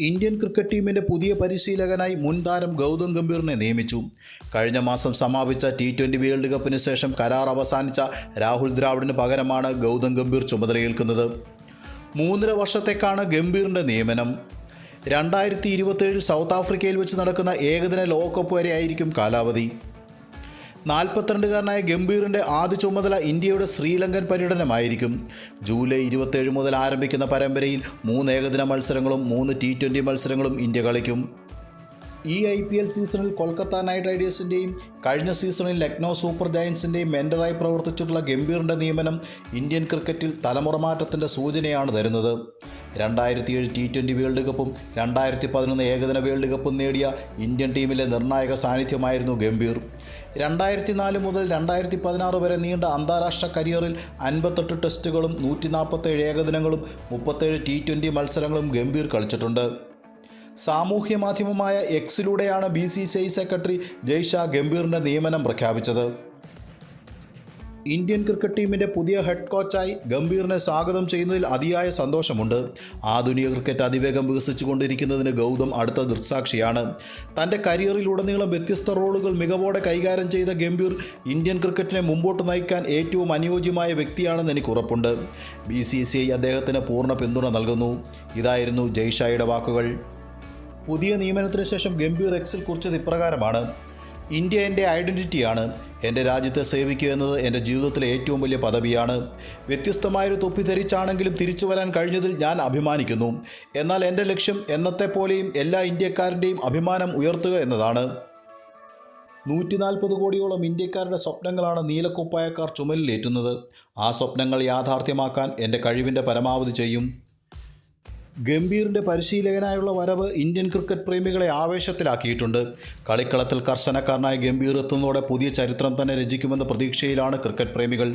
Indian cricket ടീമിന്റെ പുതിയ പരിശീലകനായി മുൻ താരം ഗൗതം ഗംഭീറിനെ നിയമിച്ചു. കഴിഞ്ഞ മാസം സമാപിച്ച ടി ട്വന്റി വേൾഡ് കപ്പിന് ശേഷം കരാർ അവസാനിച്ച രാഹുൽ ദ്രാവിഡിന് പകരമാണ് ഗൗതം ഗംഭീർ ചുമതലയേൽക്കുന്നത്. മൂന്നര വർഷത്തേക്കാണ് ഗംഭീറിന്റെ നിയമനം. രണ്ടായിരത്തി ഇരുപത്തേഴിൽ സൗത്ത് ആഫ്രിക്കയിൽ വെച്ച് നടക്കുന്ന ഏകദിന ലോകകപ്പ് വരെയായിരിക്കും കാലാവധി. നാൽപ്പത്തിരണ്ടുകാരനായ ഗംഭീറിന്റെ ആദ്യ ചുമതല ഇന്ത്യയുടെ ശ്രീലങ്കൻ പര്യടനമായിരിക്കും. ജൂലൈ ഇരുപത്തേഴ് മുതൽ ആരംഭിക്കുന്ന പരമ്പരയിൽ മൂന്ന് ഏകദിന മത്സരങ്ങളും മൂന്ന് ടി ട്വന്റി മത്സരങ്ങളും ഇന്ത്യ കളിക്കും. ഈ ഐ പി എൽ സീസണിൽ കൊൽക്കത്ത നൈറ്റ് റൈഡേഴ്സിന്റെയും കഴിഞ്ഞ സീസണിൽ ലക്നൗ സൂപ്പർ ജയൻസിന്റെയും മെൻഡറായി പ്രവർത്തിച്ചിട്ടുള്ള ഗംഭീറിന്റെ നിയമനം ഇന്ത്യൻ ക്രിക്കറ്റിൽ തലമുറ മാറ്റത്തിന്റെ സൂചനയാണ് തരുന്നത്. രണ്ടായിരത്തി ഏഴ് ടി ട്വന്റി വേൾഡ് കപ്പും രണ്ടായിരത്തി പതിനൊന്ന് ഏകദിന വേൾഡ് കപ്പും നേടിയ ഇന്ത്യൻ ടീമിലെ നിർണായക സാന്നിധ്യമായിരുന്നു ഗംഭീർ. രണ്ടായിരത്തി നാല് മുതൽ രണ്ടായിരത്തി പതിനാറ് വരെ നീണ്ട അന്താരാഷ്ട്ര കരിയറിൽ അൻപത്തെട്ട് ടെസ്റ്റുകളും നൂറ്റി നാൽപ്പത്തേഴ് ഏകദിനങ്ങളും മുപ്പത്തേഴ് ടി ട്വന്റി മത്സരങ്ങളും ഗംഭീർ കളിച്ചിട്ടുണ്ട്. സാമൂഹ്യ മാധ്യമമായ എക്സിലൂടെയാണ് B C C I secretary Jay Shah ഗംഭീറിന്റെ നിയമനം പ്രഖ്യാപിച്ചത്. ഇന്ത്യൻ ക്രിക്കറ്റ് ടീമിന്റെ പുതിയ ഹെഡ് കോച്ചായി ഗംഭീറിനെ സ്വാഗതം ചെയ്യുന്നതിൽ അതിയായ സന്തോഷമുണ്ട്. ആധുനിക ക്രിക്കറ്റ് അതിവേഗം വികസിച്ചുകൊണ്ടിരിക്കുന്നതിന് ഗൗതം അടുത്ത ദൃക്സാക്ഷിയാണ്. തന്റെ കരിയറിലുടനീളം വ്യത്യസ്ത റോളുകൾ മികവോടെ കൈകാര്യം ചെയ്ത ഗംഭീർ ഇന്ത്യൻ ക്രിക്കറ്റിനെ മുമ്പോട്ട് നയിക്കാൻ ഏറ്റവും അനുയോജ്യമായ വ്യക്തിയാണെന്ന് എനിക്ക് ഉറപ്പുണ്ട്. ബി സി സി ഐ അദ്ദേഹത്തിന് പൂർണ പിന്തുണ നൽകുന്നു. ഇതായിരുന്നു ജയ്ഷായുടെ വാക്കുകൾ. പുതിയ നിയമനത്തിന് ശേഷം ഗംഭീർ എക്സിൽ കുറിച്ചത് ഇപ്രകാരമാണ്. ഇന്ത്യ എന്റെ ഐഡന്റിറ്റിയാണ് എന്റെ രാജ്യത്തെ സേവിക്കുക എന്നത് എന്റെ ജീവിതത്തിലെ ഏറ്റവും വലിയ പദവിയാണ്. വ്യത്യസ്തമായൊരു തൊപ്പി ധരിച്ചാണെങ്കിലും തിരിച്ചു വരാൻ കഴിഞ്ഞതിൽ ഞാൻ അഭിമാനിക്കുന്നു. എന്നാൽ എന്റെ ലക്ഷ്യം എന്നത്തെ പോലെയും എല്ലാ ഇന്ത്യക്കാരന്റെയും അഭിമാനം ഉയർത്തുക എന്നതാണ്. നൂറ്റി നാൽപ്പത് കോടിയോളം ഇന്ത്യക്കാരുടെ സ്വപ്നങ്ങളാണ് നീലക്കുപ്പായക്കാർ ചുമലിലേറ്റുന്നത്. ആ സ്വപ്നങ്ങൾ യാഥാർത്ഥ്യമാക്കാൻ എന്റെ കഴിവിന്റെ പരമാവധി ചെയ്യും. ഗംഭീറിന്റെ പരിശീലകനായുള്ള വരവ് ഇന്ത്യൻ ക്രിക്കറ്റ് പ്രേമികളെ ആവേശത്തിലാക്കിയിട്ടുണ്ട്. കളിക്കളത്തിൽ കർശനക്കാരനായ ഗംഭീർ എത്തുന്നതോടെ പുതിയ ചരിത്രം തന്നെ രചിക്കുമെന്ന പ്രതീക്ഷയിലാണ് ക്രിക്കറ്റ് പ്രേമികൾ.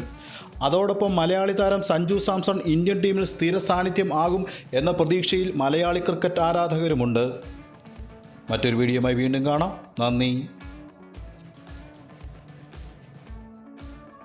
അതോടൊപ്പം മലയാളി താരം സഞ്ജു സാംസൺ ഇന്ത്യൻ ടീമിൽ സ്ഥിര സാന്നിധ്യം ആകും എന്ന പ്രതീക്ഷയിൽ മലയാളി ക്രിക്കറ്റ് ആരാധകരുമുണ്ട്. മറ്റൊരു വീഡിയോയുമായി വീണ്ടും കാണാം. നന്ദി.